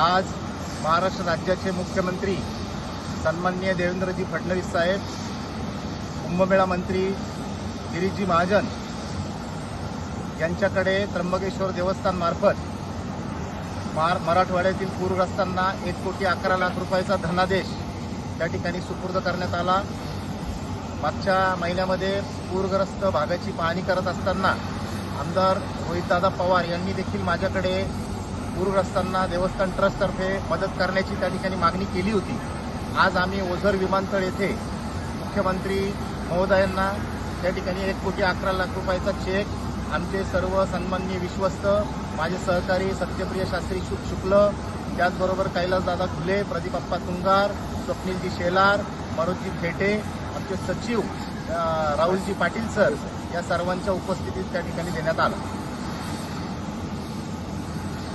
आज महाराष्ट्र राज्याचे मुख्यमंत्री सन्माननीय देवेंद्रजी फडणवीस साहेब कुंभमेळा मंत्री गिरीजी महाजन यांच्याकडे त्र्यंबकेश्वर देवस्थानमार्फत मार मराठवाड्यातील पूरग्रस्तांना एक कोटी अकरा लाख रुपयाचा धनादेश त्या ठिकाणी सुपूर्द करण्यात आला. मागच्या महिन्यामध्ये पूरग्रस्त भागाची पाहणी करत असताना आमदार रोहितदादा पवार यांनी देखील माझ्याकडे पूरग्रस्तांना देवस्थान ट्रस्टतर्फे मदत करण्याची त्या ठिकाणी मागणी केली होती. आज आम्ही ओझर विमानतळ येथे मुख्यमंत्री महोदयांना त्या ठिकाणी एक कोटी अकरा लाख रुपयाचा चेक आमचे सर्व सन्माननीय विश्वस्त माझे सहकारी सत्यप्रिय शास्त्री शुक शुक्ल त्याचबरोबर कैलासदादा खुले प्रदीपप्पा तुंगार स्वप्नीलजी शेलार मनोजी फेटे आमचे सचिव राहुलजी पाटील सर या सर्वांच्या उपस्थितीत त्या ठिकाणी देण्यात आला.